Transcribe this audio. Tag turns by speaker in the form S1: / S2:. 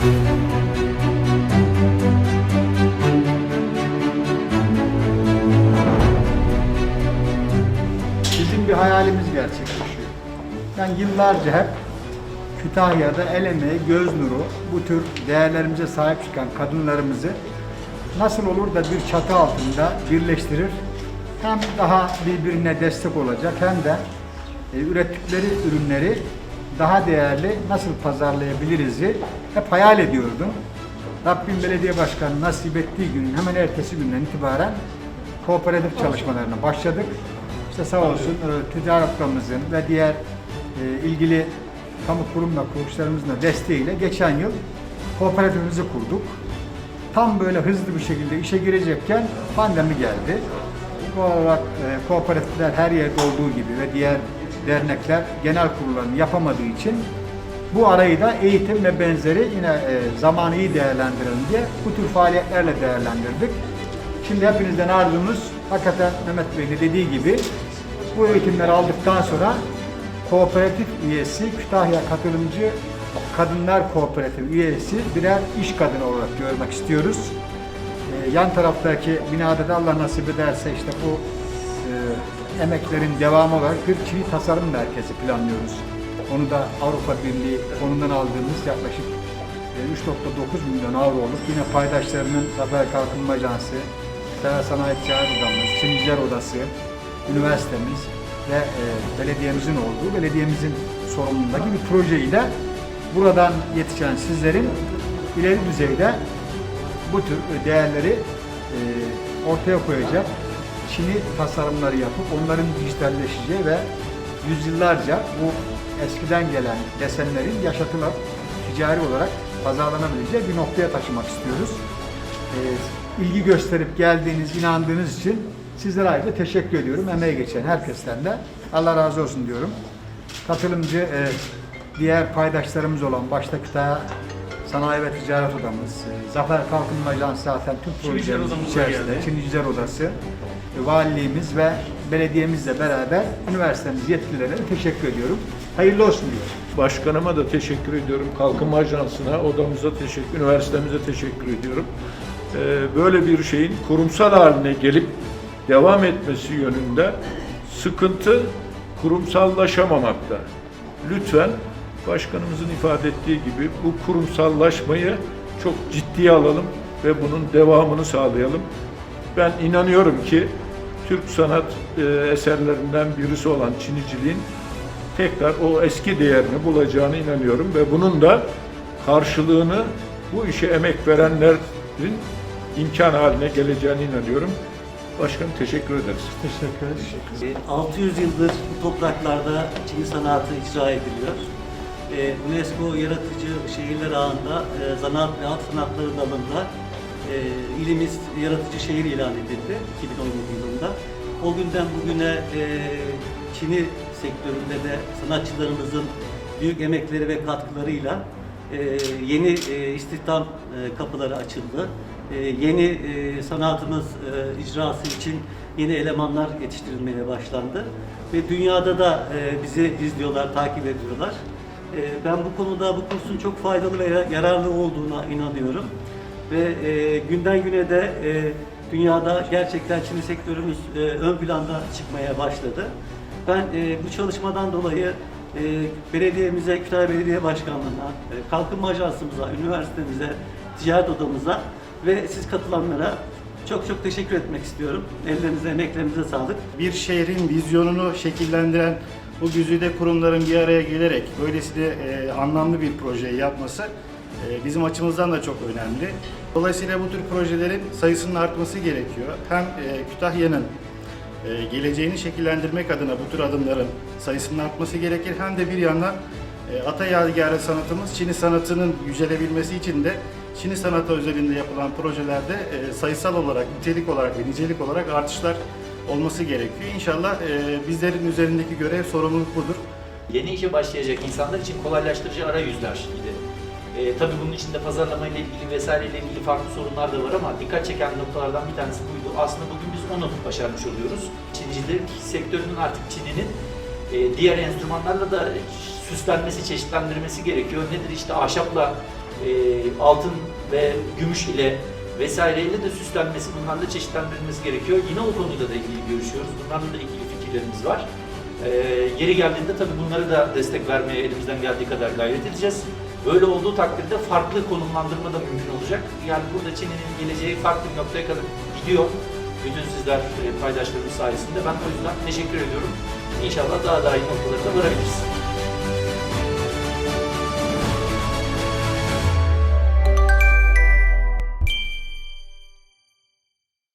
S1: Bizim bir hayalimiz gerçekleşiyor. Ben yıllarca hep Kütahya'da el emeği, göz nuru, bu tür değerlerimize sahip çıkan kadınlarımızı nasıl olur da bir çatı altında birleştirir, hem daha birbirine destek olacak hem de e, ürettikleri ürünleri daha değerli nasıl pazarlayabiliriz'i hep hayal ediyordum. Rabbim Belediye Başkanı nasip ettiği günün hemen ertesi günden itibaren kooperatif çalışmalarına başladık. İşte sağ olsun e, ticaret ve diğer e, ilgili kamu kurum ve kuruluşlarımızın da desteğiyle geçen yıl kooperatifimizi kurduk. Tam böyle hızlı bir şekilde işe girecekken pandemi geldi. Bu olarak e, kooperatifler her yerde olduğu gibi ve diğer dernekler genel kurullarını yapamadığı için bu arayı da eğitim ve benzeri yine e, zamanı iyi değerlendirelim diye bu tür faaliyetlerle değerlendirdik. Şimdi hepinizden arzumuz hakikaten Mehmet Bey'in de dediği gibi bu eğitimleri aldıktan sonra kooperatif üyesi, Kütahya Katılımcı Kadınlar Kooperatif üyesi birer iş kadını olarak görmek istiyoruz. Ee, yan taraftaki binada da Allah nasip ederse işte bu e, emeklerin devamı olarak bir çivi tasarım merkezi planlıyoruz. Onu da Avrupa Birliği fonundan aldığımız yaklaşık e, 3.9 milyon avro olup yine paydaşlarının Zafer Kalkınma Ajansı, Sera Sanayi Ticaret Odamız, Çiniciler Odası, üniversitemiz ve e, belediyemizin olduğu, belediyemizin sorumluluğundaki bir projeyle buradan yetişen sizlerin ileri düzeyde bu tür değerleri e, ortaya koyacak Çin'i tasarımları yapıp onların dijitalleşeceği ve yüzyıllarca bu eskiden gelen desenlerin yaşatılıp ticari olarak pazarlanabileceği bir noktaya taşımak istiyoruz. E, ilgi gösterip geldiğiniz, inandığınız için sizlere ayrıca teşekkür ediyorum. Emeği geçen herkesten de Allah razı olsun diyorum. Katılımcı e, diğer paydaşlarımız olan başta Kütahya Sanayi ve Ticaret Odamız, e, Zafer Kalkınma Ajansı zaten tüm
S2: Odamıza
S1: içerisinde. Çiniciler Odası, e, valiliğimiz ve belediyemizle beraber üniversitemiz yetkililerine teşekkür ediyorum. Hayırlı olsun diyorum.
S3: Başkanıma da teşekkür ediyorum. Kalkınma Ajansı'na, odamıza teşekkür, üniversitemize teşekkür ediyorum. Ee, Böyle bir şeyin kurumsal haline gelip devam etmesi yönünde sıkıntı kurumsallaşamamakta. Lütfen başkanımızın ifade ettiği gibi bu kurumsallaşmayı çok ciddiye alalım ve bunun devamını sağlayalım. Ben inanıyorum ki Türk sanat e, eserlerinden birisi olan Çiniciliğin tekrar o eski değerini bulacağına inanıyorum ve bunun da karşılığını bu işe emek verenlerin imkan haline geleceğine inanıyorum. Başkanım teşekkür ederiz.
S1: Teşekkür ederim.
S4: E, 600 yıldır bu topraklarda Çin sanatı icra ediliyor. E, UNESCO Yaratıcı Şehirler Ağı'nda zanaat ve alt sanatları dalında e, ilimiz yaratıcı şehir ilan edildi 2017 yılında. O günden bugüne e, Çin'i sektöründe de sanatçılarımızın büyük emekleri ve katkılarıyla e, yeni e, istihdam e, kapıları açıldı. E, yeni e, sanatımız e, icrası için yeni elemanlar yetiştirilmeye başlandı. Ve dünyada da e, bizi izliyorlar, takip ediyorlar. E, ben bu konuda bu kursun çok faydalı ve yararlı olduğuna inanıyorum. Ve e, günden güne de e, dünyada gerçekten Çin sektörümüz e, ön planda çıkmaya başladı. Ben e, bu çalışmadan dolayı e, belediyemize, Kütahya Belediye Başkanlığı'na, e, Kalkınma Ajansımıza, üniversitemize, ticaret odamıza ve siz katılanlara çok çok teşekkür etmek istiyorum. Ellerinize, emeklerinize sağlık.
S2: bir şehrin vizyonunu şekillendiren bu güzide kurumların bir araya gelerek böylesine e, anlamlı bir projeyi yapması bizim açımızdan da çok önemli. Dolayısıyla bu tür projelerin sayısının artması gerekiyor. Hem e, Kütahya'nın e, geleceğini şekillendirmek adına bu tür adımların sayısının artması gerekir. Hem de bir yandan e, Ata Yadigarı sanatımız Çin'i sanatının yücelebilmesi için de Çin'i sanatı özelinde yapılan projelerde sayısal olarak, nitelik olarak ve nicelik olarak artışlar olması gerekiyor. İnşallah bizlerin üzerindeki görev, sorumluluk budur.
S5: Yeni işe başlayacak insanlar için kolaylaştırıcı arayüzler idi. E, tabii bunun içinde pazarlama ile ilgili vesaireyle ilgili farklı sorunlar da var ama dikkat çeken noktalardan bir tanesi buydu. Aslında bugün biz onu başarmış oluyoruz. Çinicilik sektörünün artık Çin'inin e, diğer enstrümanlarla da süslenmesi, çeşitlendirmesi gerekiyor. Nedir işte ahşapla e, altın ve gümüş ile vesaireyle de süslenmesi, bunlarla çeşitlendirilmesi gerekiyor. Yine o konuyla da ilgili görüşüyoruz. Bunlarla da ilgili fikirlerimiz var. E, yeri geldiğinde tabii bunları da destek vermeye elimizden geldiği kadar gayret edeceğiz. Böyle olduğu takdirde farklı konumlandırma da mümkün olacak. Yani burada Çin'in geleceği farklı bir noktaya kadar gidiyor. Bütün sizler e, paydaşlarımız sayesinde. Ben o yüzden teşekkür ediyorum. İnşallah daha daha iyi noktalara varabiliriz.